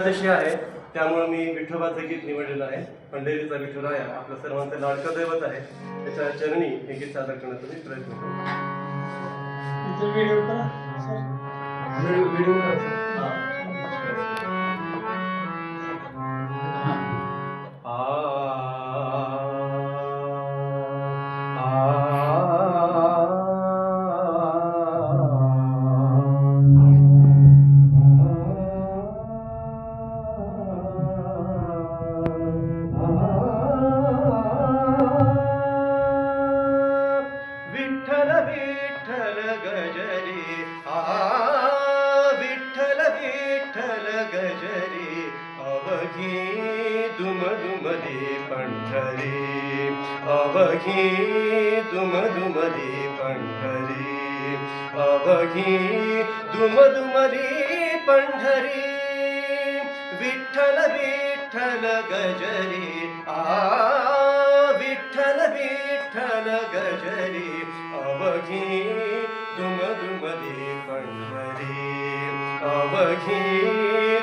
एकादशी आहे त्यामुळे मी विठोबाचं गीत निवडलेलं आहे. पंढरीचा विठुराया आपल्या सर्वांचं लाडकं दैवत आहे. त्याच्या चरणी हे गीत सादर करण्याचा मी प्रयत्न करतो. व्हिडिओ करा सर. व्हिडिओ व्हिडिओ ठल गजरे अवघी दुमधुमी पण्ढरि अवघीमधे पण् अवहीमी पण्ढरि विठ्ठल विठ्ठल गजरे विठ्ठल गजरे। अवघी धुमधुमदि पण्ढरे अवघी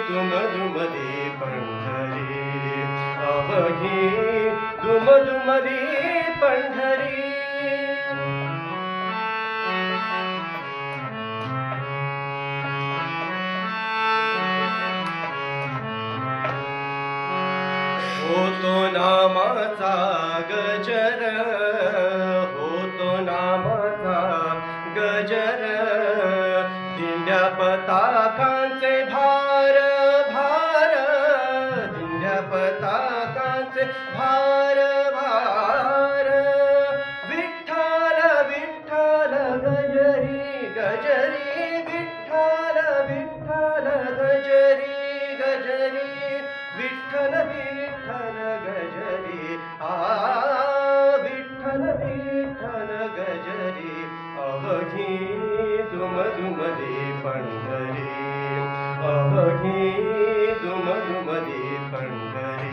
तुम दुमरी पंढरी। अवघी तो नामाचा गजर विठ्ठल विठ्ठल गजरी आ विठ्ठल विठ्ठल गजरी अवघी दुम दुमली पंढरी अवघी दुम दुमली पंढरी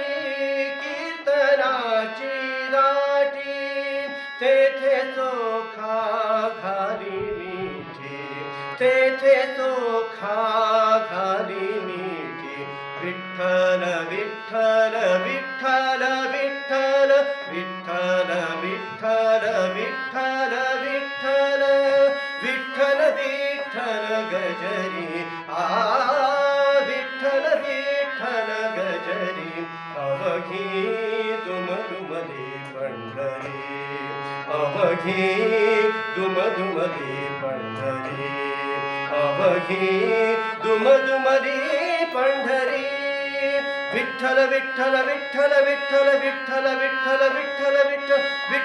कीर्तनाची दाटी दाटी कीर्तनाची दाटी कीर्तनाची दाटी दाटी कीर्तनाची दाटी तेथे चोखा घाली मिठी तेथे चोखा घाली मिठी विठ्ठल विठ्ठल विठ्ठल विठ्ठल विठ्ठल विठ्ठल विठ्ठल विठ्ठल विठ्ठल विठ्ठल गजरी आ विठ्ठल विठ्ठल गजरी अवघी दुम दुमली पंढरी अवघी दुम दुमली पंढरी अवघी दुम दुमली पंढरी विठ्ठल विठ्ठल विठ्ठल विठ्ठल विठ्ठल विठ्ठल विठ्ठल विठ्ठल